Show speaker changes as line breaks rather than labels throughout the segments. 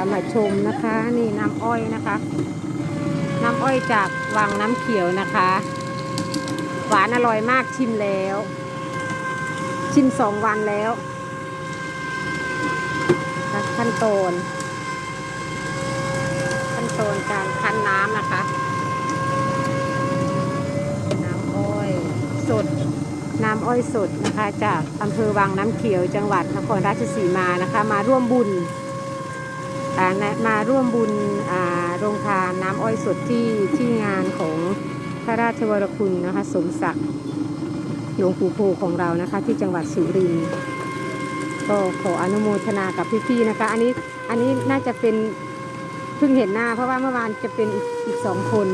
ค่ะมาชมนะคะ นี่น้ำอ้อยนะคะ น้ำอ้อยจากวังน้ำเขียวนะคะ หวานอร่อยมากชิมแล้ว ชิมสองวันแล้วขั้นตอนขั้นตอนการคั้นน้ำนะคะ น้ำอ้อยสดน้ำอ้อยสดนะคะ จากอำเภอวังน้ำเขียวจังหวัดนครราชสีมานะคะ มาร่วมบุญ มาร่วมบุญอ่าโรงทานน้ำอ้อยสดที่ที่งานของพระราชวรคุณนะคะสมศักดิ์หลวงปู่โพของเรานะคะ ที่จังหวัดสุรินทร์ก็ขออนุโมทนากับพี่ๆนะคะ อันนี้อันนี้น่าจะเป็นเพิ่งเห็นหน้า เพราะว่าเมื่อวานจะเป็นอีกอีกสองคน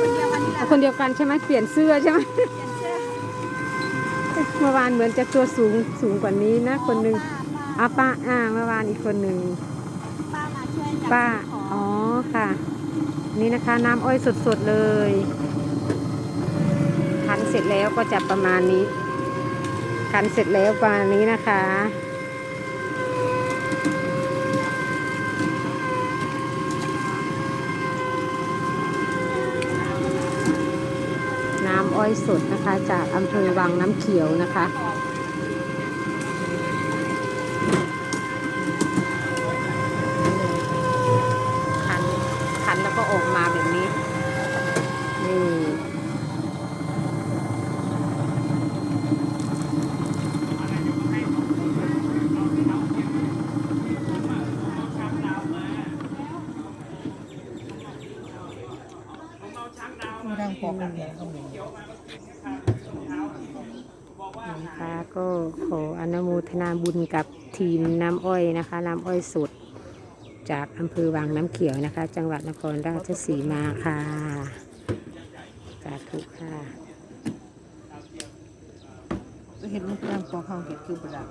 คนเดียววันนี้แหละ
คนเดียวกันใช่ไหมเปลี่ยนเสื้อใช่ไหม
เปลี่ยนเสื้อ
เมื่อวานเหมือนจะตัวสูงสูงกว่านี้นะคนหนึ่ง
ป้า
อาป้าอ่าเมื่อวานอีกคนหนึ่ง
ป้ามาช่วยจับ
ป้า
ของ
อ๋อค่ะ นี่นะคะน้ำอ้อยสดๆเลยคั้นเสร็จแล้วก็จะประมาณนี้คั้นเสร็จแล้วประมาณนี้นะคะน้ำอ้อยสดนะคะจากอำเภอวังน้ำเขียวนะคะ คันคันแล้ว ก็ออกมาแบบนี้ นี่
ไม่ดังปอกกันเลยครับผม
นะคะก็ขออนุโมทนาบุญกับทีมน้ำอ้อยนะคะ น้ำอ้อยสด จากอำเภอวังน้ำเขียวนะคะ จังหวัดนครราชสีมาค่ะสาธุค่ะ
เห็นมันดังปอกเขาเห็ดคือประดับ